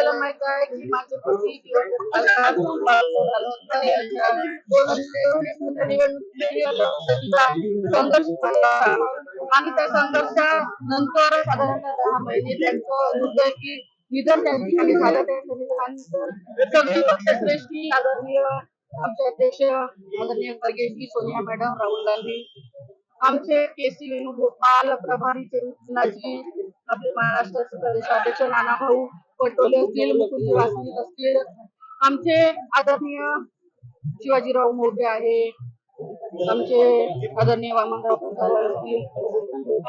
आपल्याला माहीत आहे की माझे पती. आणि त्या संघर्षानंतर साधारणतः दहा महिने त्यांचं दुर्दैवी निधन त्या ठिकाणी झालं त्या निधनानंतर सगळी पक्षश्रेष्ठी आदरणीय आमचे अध्यक्ष आदरणीय सोनिया मॅडम राहुल गांधी आमचे केसी वेणुगोपाल प्रभारी आपले महाराष्ट्राचे प्रदेशाध्यक्ष नाना भाऊ पटोले असतील मुकुंद वासनिक असतील. आमचे आदरणीय शिवाजीराव मोठे आहे. आमचे आदरणीय वामनराव असतील.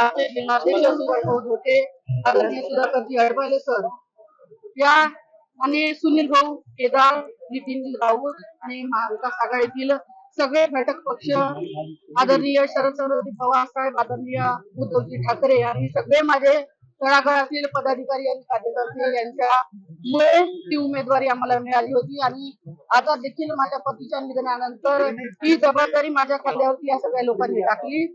आमचे आदरणीय सुधाकरजी सर. या आणि सुनील भाऊ केदार नितीन राऊत आणि महाविकास आघाडीतील सगळे घटक पक्ष आदरणीय शरदचंद्रजी पवार साहेब आदरणीय उद्धवजी ठाकरे आणि सगळे माझे तळागाळातील पदाधिकारी आणि कार्यकर्ते यांच्यामुळे ती उमेदवारी आम्हाला मिळाली होती. आणि आता देखील माझ्या पतीच्या निधनानंतर ही जबाबदारी माझ्या खांद्यावरती या सगळ्या लोकांनी टाकली.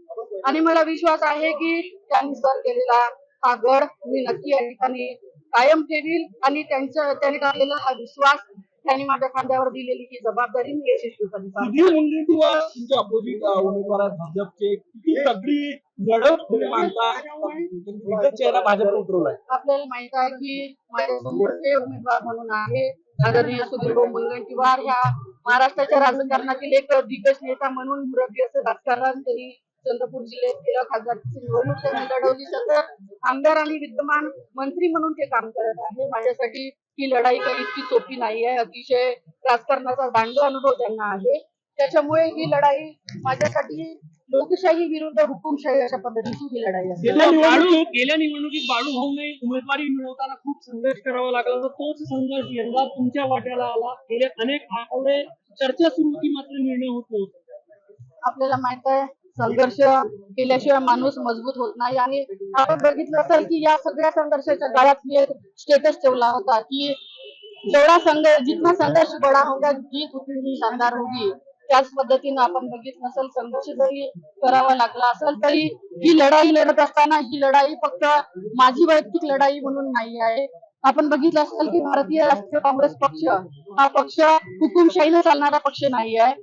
आणि मला विश्वास आहे की त्यांनी सर केलेला हा गड मी नक्की या ठिकाणी कायम ठेवील. आणि त्यांच्या त्यांनी टाकलेला हा विश्वास त्यांनी माझ्या खांद्यावर दिलेली ही जबाबदारी मी यशस्वीपणे पार सुधीर मुनगंटीवार तुमचे अपोजिट उमेदवार भाजपचे? किती तगडी लढत तुम्ही मानता चेहरा उतरवलाय. आपल्याला माहीत आहे की माझ्या समोरचे उमेदवार म्हणून आहे आदरणीय सुधीरभाऊ मुनगंटीवार ह्या महाराष्ट्राच्या राजकारणातील एक दिग्गज नेता म्हणून मुरब्बी असं राजकारण त्यांनी चंद्रपूर जिल्ह्यात केलं खासदारची निवडणूक त्यांनी लढवली. सतत आमदार आणि विद्यमान मंत्री म्हणून ते काम करत आहे. माझ्यासाठी ही लढाई काही इतकी सोपी नाही आहे. अतिशय राजकारणाचा दांड अनुभव त्यांना आहे. त्याच्यामुळे ही लढाई माझ्यासाठी लोकशाही विरुद्ध हुकुमशाही अशा पद्धतीची ही लढाई असते गेल्या निवडणूक गेल्या निवडणुकीत बाळू भाऊने उमेदवारी मिळवताना खूप संघर्ष करावा लागला होता. तोच संघर्ष यंदा तुमच्या वाट्याला आला. गेले अनेक आठवडे चर्चा सुरू होती मात्र निर्णय होत नव्हता. आपल्याला माहीत आहे संघर्ष केल्याशिवाय माणूस मजबूत होत नाही. आणि आपण बघितलं असेल की या सगळ्या संघर्षाच्या काळात मी एक स्टेटस ठेवला होता की जेवढा संघ जितना संघर्ष बडा होगा जीत उतनी शानदार होगी त्याच पद्धतीनं आपण बघितलं असेल संघर्ष जरी करावा लागला असेल तरी ही लढाई लढत असताना ही लढाई फक्त माझी वैयक्तिक लढाई म्हणून नाही आहे. आपण बघितलं असेल की भारतीय राष्ट्रीय काँग्रेस पक्ष हा पक्ष हुकुमशाहीनं चालणारा पक्ष नाही आहे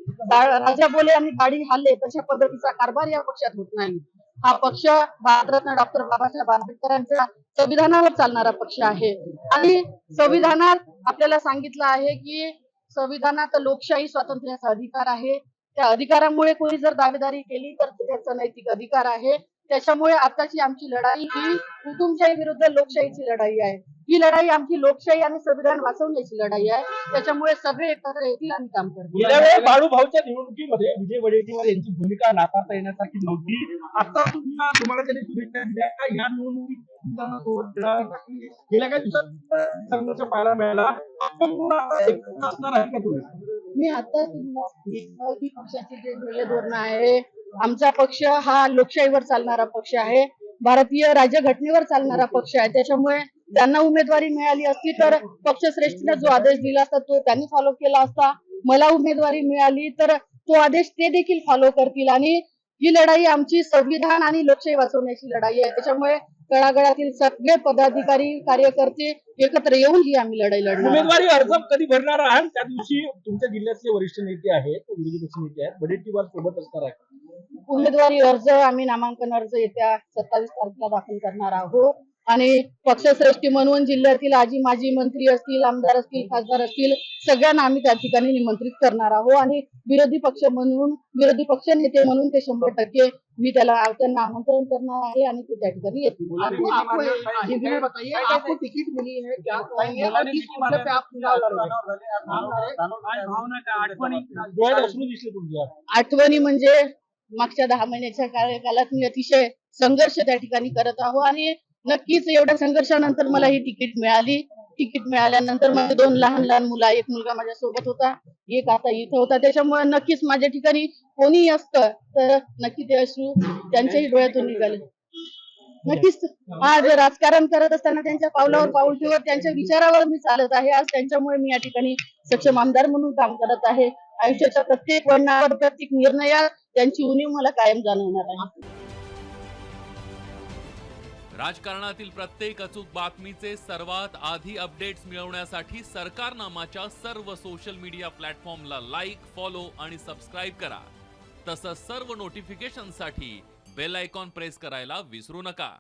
राजा बोले आणि गाडी हाले तशा पद्धतीचा कारभार या पक्षात होत नाही. हा पक्ष भारतरत्न डॉक्टर बाबासाहेब आंबेडकरांच्या संविधानावर चालणारा पक्ष आहे. आणि संविधानात आपल्याला सांगितलं आहे की संविधानात लोकशाही स्वातंत्र्याचा अधिकार आहे. त्या अधिकारामुळे कोणी जर दावेदारी केली तर त्याचा नैतिक अधिकार आहे. त्याच्यामुळे आताची आमची लढाई ही हुकुमशाही विरुद्ध लोकशाहीची लढाई आहे. ही लढाई आमची लोकशाही आणि संविधान वाचवण्याची लढाई आहे. त्याच्यामुळे सगळे एकत्र येतील आणि काम करतील. बाळू भाऊच्या निवडणुकीमध्ये विजय वडेट्टीवार यांची भूमिका नाकारता येण्यासारखी नव्हती. आता तुम्हाला तुम्हाला त्यांनी शुभेच्छा दिल्या का? या निवडणुकीत? गेल्या काही दिवसात संघर्ष पाहायला मिळाला. असणार आहे का तुम्ही? मी आता पक्षाचे जे धोरण आहे आमचा पक्ष हा लोकशाहीवर चालणारा पक्ष आहे. भारतीय राज्यघटनेवर चालणारा पक्ष आहे. त्याच्यामुळे त्यांना उमेदवारी मिळाली असती तर पक्षश्रेष्ठीने जो आदेश दिला असता तो त्यांनी फॉलो केला असता. मला उमेदवारी मिळाली तर तो आदेश ते देखील फॉलो करतील. आणि ही लढाई आमची संविधान आणि लोकशाही वाचवण्याची लढाई आहे. त्याच्यामुळे तळागळातील सगळे पदाधिकारी कार्यकर्ते एकत्र येऊन ही आम्ही लढाई लढणार. उमेदवारी अर्ज कधी भरणार आहात? त्या दिवशी तुमच्या जिल्ह्यातले वरिष्ठ नेते आहेत विरोधी पक्ष नेते आहेत. वडेट्टीवार सोबत असणार आहे उमेदवारी अर्ज आम्ही नामांकन अर्ज येत्या सत्तावीस तारखेला दाखल करणार आहोत. आणि पक्षश्रेष्ठी म्हणून जिल्ह्यातील आजी माजी मंत्री असतील आमदार असतील खासदार असतील सगळ्यांना आम्ही त्या ठिकाणी निमंत्रित करणार आहोत. आणि विरोधी पक्ष म्हणून विरोधी पक्ष नेते म्हणून ते शंभर टक्के मी त्याला त्यांना आमंत्रण करणार आहे आणि ते त्या ठिकाणी येतील. आठवणी म्हणजे मागच्या दहा महिन्याच्या कार्यकालात मी अतिशय संघर्ष त्या ठिकाणी करत आहो आणि नक्कीच एवढ्या संघर्षानंतर मला ही तिकीट मिळाली. तिकीट मिळाल्यानंतर माझे दोन लहान लहान मुलं एक मुलगा माझ्या सोबत होता एक आता इथं होता. त्याच्यामुळे नक्कीच माझ्या ठिकाणी कोणीही असतं तर नक्की ते अश्रू त्यांच्याही डोळ्यातून निघाले. नक्कीच आज राजकारण करत असताना त्यांच्या पावलावर पाऊल ठेवत त्यांच्या विचारावर मी चालत आहे. आज त्यांच्यामुळे मी या ठिकाणी सक्षम आमदार म्हणून काम करत आहे. आयुष्याच्या प्रत्येक वळणावर प्रत्येक निर्णयात त्यांची उणीव मला कायम जाणवणार आहे. राजकारणातील प्रत्येक अचूक बातमीचे सर्वात आधी अपडेट्स मिळवण्यासाठी सरकारनामाच्या सर्व सोशल मीडिया प्लॅटफॉर्मला लाईक फॉलो आणि सबस्क्राईब करा. तसंच सर्व नोटिफिकेशनसाठी बेल आयकॉन प्रेस करायला विसरू नका.